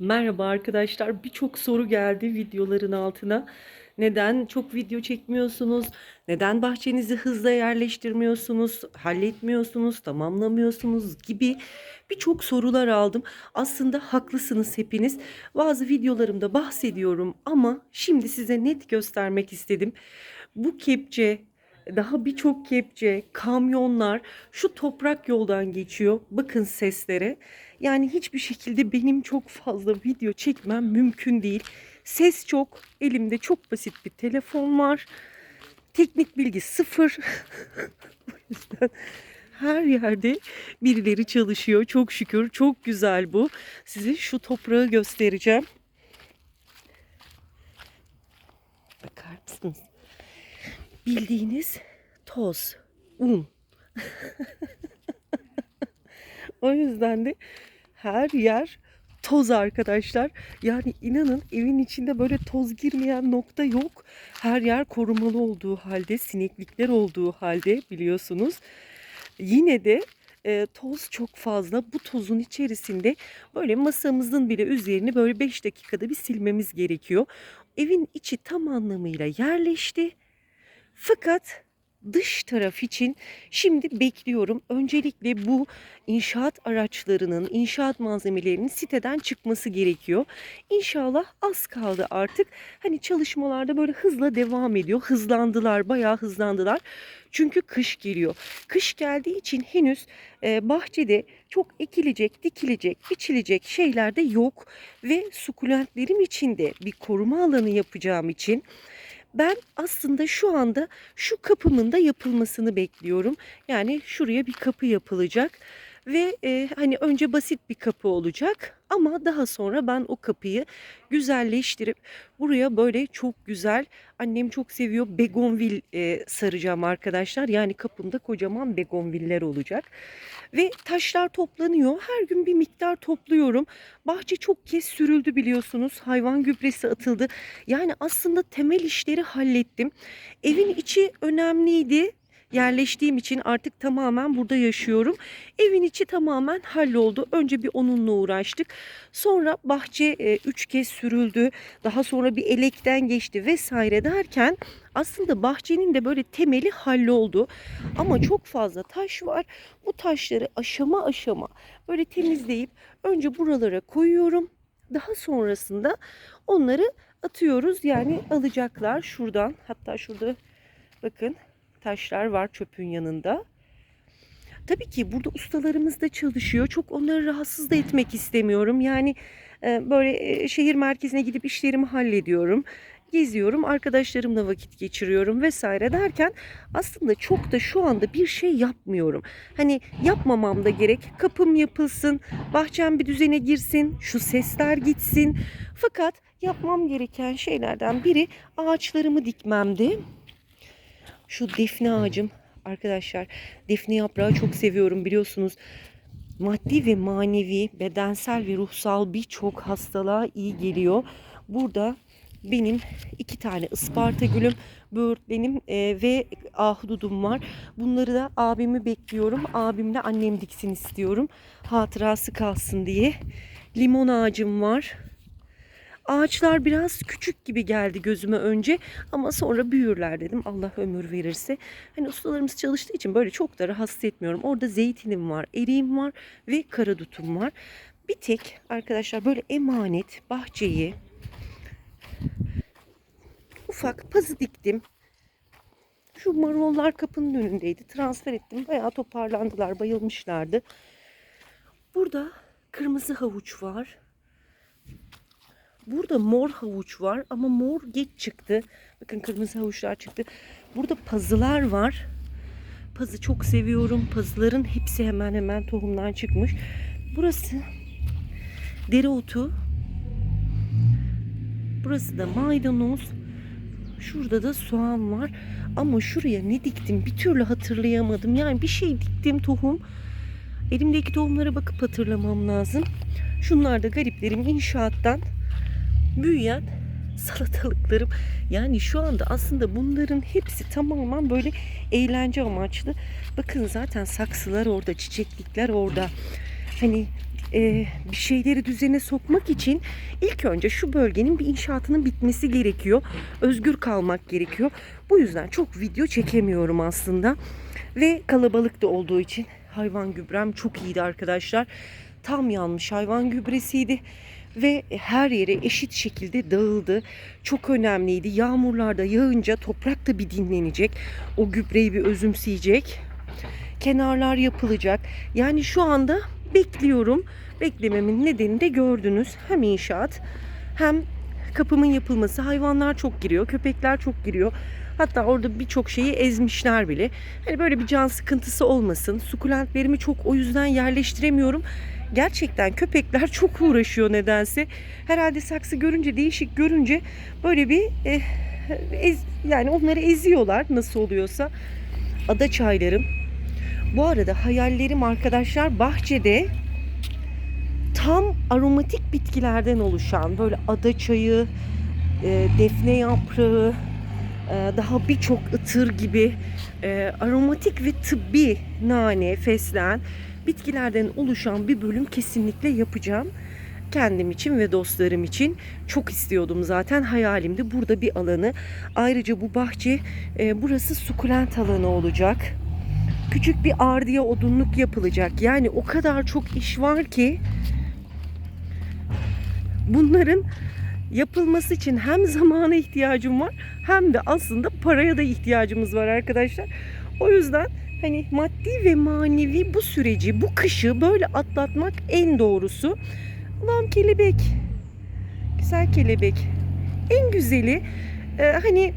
Merhaba arkadaşlar. Birçok soru geldi videoların altına. Neden çok video çekmiyorsunuz? Neden bahçenizi hızla yerleştirmiyorsunuz? Halletmiyorsunuz, tamamlamıyorsunuz gibi birçok sorular aldım. Aslında haklısınız hepiniz. Bazı videolarımda bahsediyorum ama şimdi size net göstermek istedim. Bu kepçe daha birçok kepçe, kamyonlar şu toprak yoldan geçiyor. Bakın seslere. Yani hiçbir şekilde benim çok fazla video çekmem mümkün değil. Ses çok. Elimde çok basit bir telefon var. Teknik bilgi sıfır. o yüzden her yerde birileri çalışıyor. Çok şükür. Çok güzel bu. Size şu toprağı göstereceğim. Bakar mısınız? Bildiğiniz toz, un. o yüzden de her yer toz arkadaşlar. Yani inanın evin içinde böyle toz girmeyen nokta yok. Her yer korumalı olduğu halde, sineklikler olduğu halde biliyorsunuz. Yine de e, toz çok fazla. Bu tozun içerisinde böyle masamızın bile üzerini böyle 5 dakikada bir silmemiz gerekiyor. Evin içi tam anlamıyla yerleşti. Fakat dış taraf için şimdi bekliyorum. Öncelikle bu inşaat araçlarının, inşaat malzemelerinin siteden çıkması gerekiyor. İnşallah az kaldı artık. Hani çalışmalarda böyle hızla devam ediyor. Hızlandılar, bayağı hızlandılar. Çünkü kış geliyor. Kış geldiği için henüz e, bahçede çok ekilecek, dikilecek, biçilecek şeyler de yok. Ve sukulentlerim için de bir koruma alanı yapacağım için ben aslında şu anda şu kapımın da yapılmasını bekliyorum. Yani şuraya bir kapı yapılacak ve e, hani önce basit bir kapı olacak ama daha sonra ben o kapıyı güzelleştirip buraya böyle çok güzel annem çok seviyor begonvil e, saracağım arkadaşlar. Yani kapımda kocaman begonviller olacak ve taşlar toplanıyor. Her gün bir miktar topluyorum. Bahçe çok kez sürüldü biliyorsunuz. Hayvan gübresi atıldı. Yani aslında temel işleri hallettim. Evin içi önemliydi yerleştiğim için artık tamamen burada yaşıyorum. Evin içi tamamen halloldu. Önce bir onunla uğraştık. Sonra bahçe e, üç kez sürüldü. Daha sonra bir elekten geçti vesaire derken aslında bahçenin de böyle temeli halloldu. Ama çok fazla taş var. Bu taşları aşama aşama böyle temizleyip önce buralara koyuyorum. Daha sonrasında onları atıyoruz. Yani alacaklar şuradan. Hatta şurada bakın taşlar var çöpün yanında. Tabii ki burada ustalarımız da çalışıyor. Çok onları rahatsız da etmek istemiyorum. Yani e, böyle e, şehir merkezine gidip işlerimi hallediyorum. Geziyorum, arkadaşlarımla vakit geçiriyorum vesaire derken aslında çok da şu anda bir şey yapmıyorum. Hani yapmamam da gerek. Kapım yapılsın, bahçem bir düzene girsin, şu sesler gitsin. Fakat yapmam gereken şeylerden biri ağaçlarımı dikmemdi. Şu defne ağacım arkadaşlar defne yaprağı çok seviyorum biliyorsunuz. Maddi ve manevi, bedensel ve ruhsal birçok hastalığa iyi geliyor. Burada benim iki tane ısparta gülüm, böğürtlenim e, ve ahududum var. Bunları da abimi bekliyorum. Abimle annem diksin istiyorum. Hatırası kalsın diye. Limon ağacım var. Ağaçlar biraz küçük gibi geldi gözüme önce ama sonra büyürler dedim. Allah ömür verirse. Hani ustalarımız çalıştığı için böyle çok da rahatsız etmiyorum. Orada zeytinim var, eriğim var ve karadutum var. Bir tek arkadaşlar böyle emanet bahçeyi ufak pazı diktim. Şu marullar kapının önündeydi. Transfer ettim. Bayağı toparlandılar, bayılmışlardı. Burada kırmızı havuç var. Burada mor havuç var ama mor geç çıktı. Bakın kırmızı havuçlar çıktı. Burada pazılar var. Pazı çok seviyorum. Pazıların hepsi hemen hemen tohumdan çıkmış. Burası dereotu. Burası da maydanoz. Şurada da soğan var. Ama şuraya ne diktim bir türlü hatırlayamadım. Yani bir şey diktim tohum. Elimdeki tohumlara bakıp hatırlamam lazım. Şunlar da gariplerim inşaattan büyüyen salatalıklarım. Yani şu anda aslında bunların hepsi tamamen böyle eğlence amaçlı. Bakın zaten saksılar orada, çiçeklikler orada. Hani e, bir şeyleri düzene sokmak için ilk önce şu bölgenin bir inşaatının bitmesi gerekiyor. Özgür kalmak gerekiyor. Bu yüzden çok video çekemiyorum aslında. Ve kalabalık da olduğu için hayvan gübrem çok iyiydi arkadaşlar. Tam yanmış hayvan gübresiydi ve her yere eşit şekilde dağıldı. Çok önemliydi. Yağmurlarda yağınca toprak da bir dinlenecek. O gübreyi bir özümseyecek. Kenarlar yapılacak. Yani şu anda bekliyorum. Beklememin nedeni de gördünüz. Hem inşaat hem kapımın yapılması. Hayvanlar çok giriyor. Köpekler çok giriyor. Hatta orada birçok şeyi ezmişler bile. Hani böyle bir can sıkıntısı olmasın. Sukulentlerimi çok o yüzden yerleştiremiyorum. Gerçekten köpekler çok uğraşıyor nedense. Herhalde saksı görünce değişik görünce böyle bir eh, ez, yani onları eziyorlar nasıl oluyorsa. Ada çaylarım. Bu arada hayallerim arkadaşlar bahçede tam aromatik bitkilerden oluşan böyle ada çayı, e, defne yaprağı, e, daha birçok ıtır gibi e, aromatik ve tıbbi nane, fesleğen bitkilerden oluşan bir bölüm kesinlikle yapacağım. Kendim için ve dostlarım için çok istiyordum zaten hayalimdi burada bir alanı. Ayrıca bu bahçe e, burası sukulent alanı olacak. Küçük bir ardiye odunluk yapılacak. Yani o kadar çok iş var ki bunların yapılması için hem zamana ihtiyacım var hem de aslında paraya da ihtiyacımız var arkadaşlar. O yüzden hani maddi ve manevi bu süreci, bu kışı böyle atlatmak en doğrusu. Ulan kelebek. Güzel kelebek. En güzeli e, hani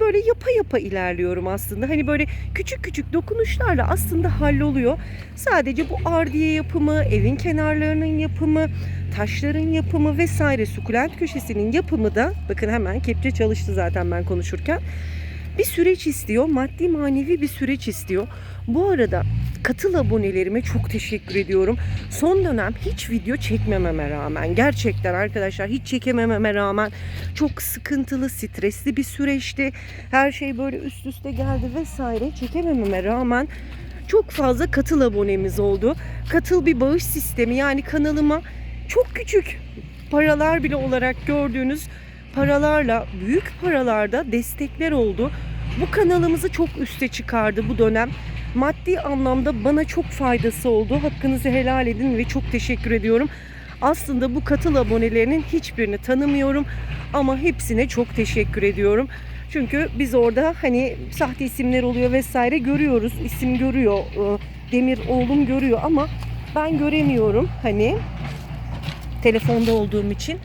böyle yapa yapa ilerliyorum aslında. Hani böyle küçük küçük dokunuşlarla aslında halloluyor. Sadece bu ardiye yapımı, evin kenarlarının yapımı, taşların yapımı vesaire sukulent köşesinin yapımı da bakın hemen kepçe çalıştı zaten ben konuşurken. Bir süreç istiyor. Maddi manevi bir süreç istiyor. Bu arada katıl abonelerime çok teşekkür ediyorum. Son dönem hiç video çekmememe rağmen gerçekten arkadaşlar hiç çekemememe rağmen çok sıkıntılı, stresli bir süreçti. Her şey böyle üst üste geldi vesaire. Çekemememe rağmen çok fazla katıl abonemiz oldu. Katıl bir bağış sistemi yani kanalıma çok küçük paralar bile olarak gördüğünüz paralarla büyük paralarda destekler oldu. Bu kanalımızı çok üste çıkardı bu dönem. Maddi anlamda bana çok faydası oldu. Hakkınızı helal edin ve çok teşekkür ediyorum. Aslında bu katıl abonelerinin hiçbirini tanımıyorum ama hepsine çok teşekkür ediyorum. Çünkü biz orada hani sahte isimler oluyor vesaire görüyoruz. İsim görüyor. e, Demir oğlum görüyor ama ben göremiyorum. Hani telefonda olduğum için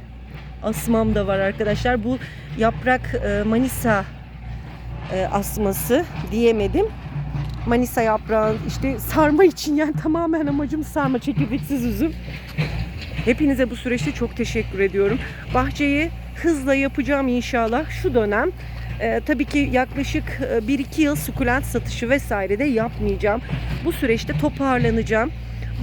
asmam da var arkadaşlar. Bu yaprak e, Manisa e, asması diyemedim. Manisa yaprağı işte sarma için yani tamamen amacım sarma çekirdeksiz üzüm. Hepinize bu süreçte çok teşekkür ediyorum. Bahçeyi hızla yapacağım inşallah şu dönem. Ee, tabii ki yaklaşık e, 1-2 yıl sukulent satışı vesaire de yapmayacağım. Bu süreçte toparlanacağım.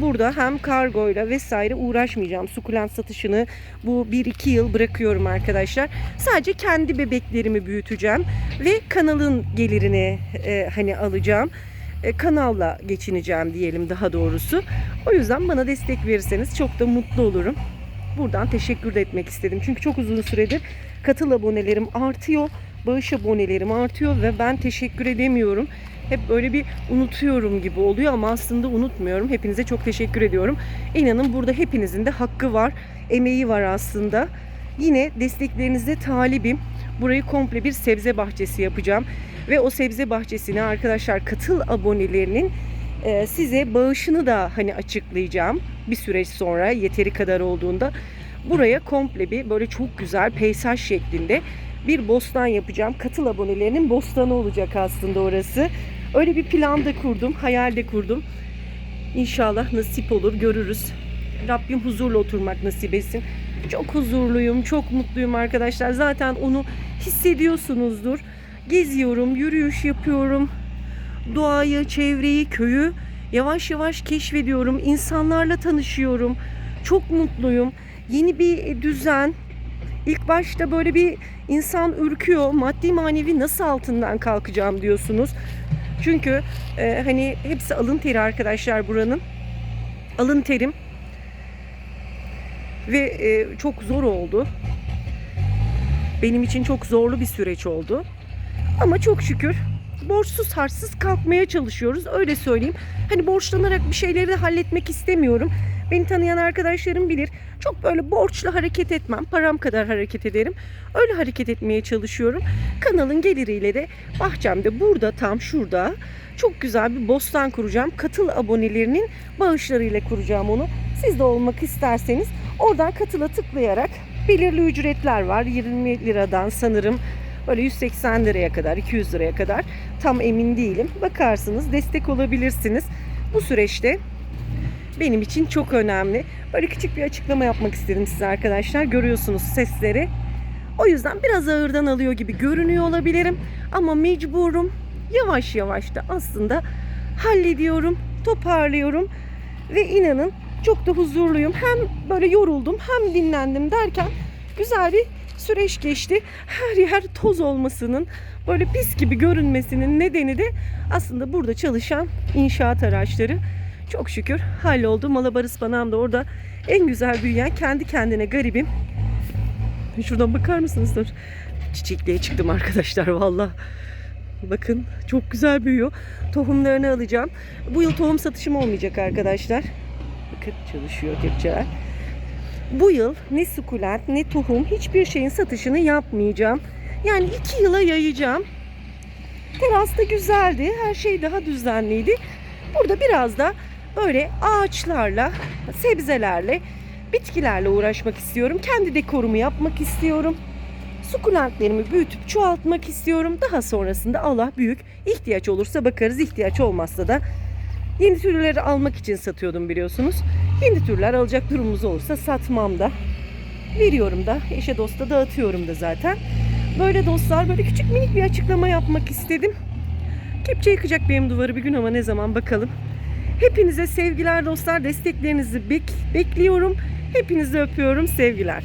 Burada hem kargoyla vesaire uğraşmayacağım. Sukulent satışını bu 1-2 yıl bırakıyorum arkadaşlar. Sadece kendi bebeklerimi büyüteceğim ve kanalın gelirini e, hani alacağım. E, kanalla geçineceğim diyelim daha doğrusu. O yüzden bana destek verirseniz çok da mutlu olurum. Buradan teşekkür de etmek istedim. Çünkü çok uzun süredir katıl abonelerim artıyor. Bağış abonelerim artıyor ve ben teşekkür edemiyorum. Hep böyle bir unutuyorum gibi oluyor ama aslında unutmuyorum. Hepinize çok teşekkür ediyorum. İnanın burada hepinizin de hakkı var, emeği var aslında. Yine desteklerinize talibim. Burayı komple bir sebze bahçesi yapacağım. Ve o sebze bahçesine arkadaşlar katıl abonelerinin e, size bağışını da hani açıklayacağım. Bir süreç sonra yeteri kadar olduğunda. Buraya komple bir böyle çok güzel peyzaj şeklinde bir bostan yapacağım. Katıl abonelerinin bostanı olacak aslında orası. Öyle bir plan da kurdum, hayal de kurdum. İnşallah nasip olur, görürüz. Rabbim huzurla oturmak nasip etsin. Çok huzurluyum, çok mutluyum arkadaşlar. Zaten onu hissediyorsunuzdur. Geziyorum, yürüyüş yapıyorum. Doğayı, çevreyi, köyü yavaş yavaş keşfediyorum. İnsanlarla tanışıyorum. Çok mutluyum. Yeni bir düzen. İlk başta böyle bir insan ürküyor. Maddi manevi nasıl altından kalkacağım diyorsunuz. Çünkü e, hani hepsi alın teri arkadaşlar buranın. Alın terim. Ve e, çok zor oldu. Benim için çok zorlu bir süreç oldu. Ama çok şükür borçsuz harçsız kalkmaya çalışıyoruz. Öyle söyleyeyim. Hani borçlanarak bir şeyleri de halletmek istemiyorum. Beni tanıyan arkadaşlarım bilir. Çok böyle borçla hareket etmem. Param kadar hareket ederim. Öyle hareket etmeye çalışıyorum. Kanalın geliriyle de bahçemde burada tam şurada çok güzel bir bostan kuracağım. Katıl abonelerinin bağışlarıyla kuracağım onu. Siz de olmak isterseniz oradan katıla tıklayarak belirli ücretler var. 20 liradan sanırım böyle 180 liraya kadar, 200 liraya kadar tam emin değilim. Bakarsınız, destek olabilirsiniz. Bu süreçte benim için çok önemli. Böyle küçük bir açıklama yapmak istedim size arkadaşlar. Görüyorsunuz sesleri. O yüzden biraz ağırdan alıyor gibi görünüyor olabilirim. Ama mecburum. Yavaş yavaş da aslında hallediyorum, toparlıyorum. Ve inanın çok da huzurluyum. Hem böyle yoruldum hem dinlendim derken güzel bir süreç geçti. Her yer toz olmasının, böyle pis gibi görünmesinin nedeni de aslında burada çalışan inşaat araçları. Çok şükür halloldu. Malabar ıspanağım da orada en güzel büyüyen kendi kendine garibim. Şuradan bakar mısınız? Dur. Çiçekliğe çıktım arkadaşlar valla. Bakın çok güzel büyüyor. Tohumlarını alacağım. Bu yıl tohum satışım olmayacak arkadaşlar. Bakın çalışıyor kepçeler. Bu yıl ne sukulent ne tohum hiçbir şeyin satışını yapmayacağım. Yani iki yıla yayacağım. Teras da güzeldi. Her şey daha düzenliydi. Burada biraz da böyle ağaçlarla, sebzelerle, bitkilerle uğraşmak istiyorum. Kendi dekorumu yapmak istiyorum. Sukulentlerimi büyütüp çoğaltmak istiyorum. Daha sonrasında Allah büyük ihtiyaç olursa bakarız. ihtiyaç olmazsa da yeni türleri almak için satıyordum biliyorsunuz. Yeni türler alacak durumumuz olursa satmam da. Veriyorum da, eşe dosta dağıtıyorum da zaten. Böyle dostlar böyle küçük minik bir açıklama yapmak istedim. Kepçe yıkacak benim duvarı bir gün ama ne zaman bakalım. Hepinize sevgiler dostlar. Desteklerinizi bek- bekliyorum. Hepinizi öpüyorum. Sevgiler.